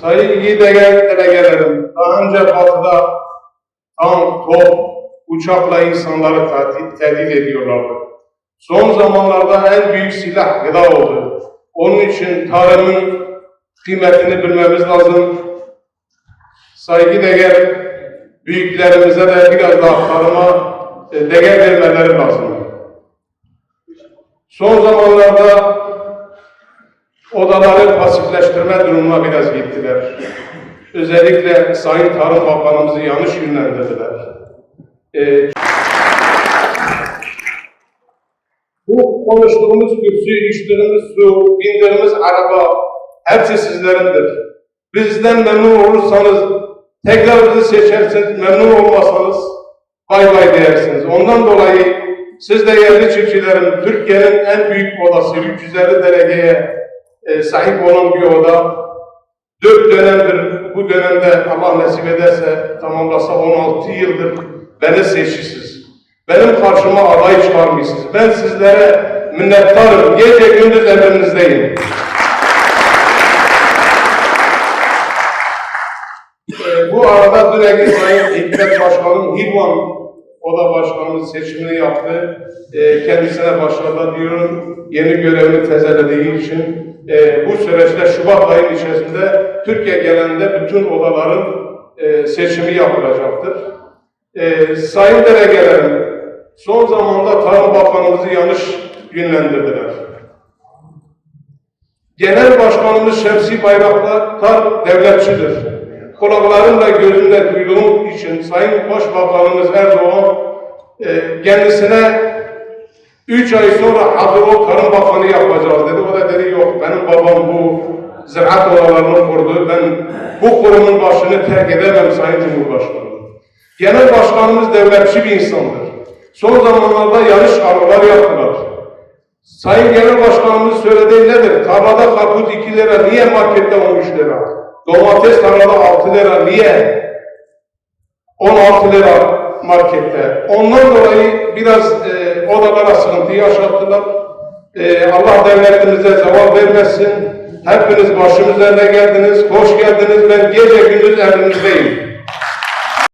Sayın dele- delegelerim, daha önce batıda tank, top, uçakla insanları tehdit, tehdit ediyorlardı. Son zamanlarda en büyük silah gıda oldu. Onun için tarımın kıymetini bilmemiz lazım. Saygı değer büyüklerimize de biraz daha tarıma e, değer vermeleri lazım. Son zamanlarda odaları pasifleştirme durumuna biraz gittiler. Özellikle Sayın Tarım Bakanımızı yanlış yönlendirdiler. Ee, bu konuştuğumuz kürsü, içtiğimiz su, bindiğimiz araba hepsi sizlerindir. Bizden memnun olursanız, tekrar bizi seçerseniz, memnun olmasanız bay bay dersiniz. Ondan dolayı siz de yerli çiftçilerin Türkiye'nin en büyük odası 350 delegeye e, sahip olan bir oda. Dört dönemdir, bu dönemde Allah nasip ederse tamamlasa 16 yıldır beni seçmişsiniz. Benim karşıma aday çıkarmışsınız. Ben sizlere minnettarım. Gece gündüz emrinizdeyim. Ee, bu arada Dünegi Sayın Hikmet Başkanım Hilvan Oda Başkanımız seçimini yaptı. Ee, kendisine başarılar diyorum. Yeni görevini tezelediği için. Ee, bu süreçte Şubat ayının içerisinde Türkiye genelinde bütün odaların e, seçimi yapılacaktır. Ee, sayın delegelerim, son zamanda Tarım Bakanımızı yanlış yönlendirdiler. Genel Başkanımız Şemsi Bayraktar devletçidir. Kulaklarımla gözümle duyduğum için Sayın Başbakanımız Erdoğan e, kendisine üç ay sonra ol Tarım Bakanı yapacağız dedi. O da dedi yok benim babam bu ziraat odalarını kurdu. Ben bu kurumun başını terk edemem Sayın Cumhurbaşkanı. Genel Başkanımız devletçi bir insandır. Son zamanlarda yanlış algılar yaptılar. Sayın Genel Başkanımız söylediği nedir? Tarlada karpuz 2 lira, niye markette 13 lira? Domates tarlada 6 lira, niye 16 lira markette? Ondan dolayı biraz e, odalara sıkıntı yaşattılar. E, Allah devletimize zeval vermesin. Hepiniz başım üzerine geldiniz, hoş geldiniz. Ben gece gündüz emrinizdeyim.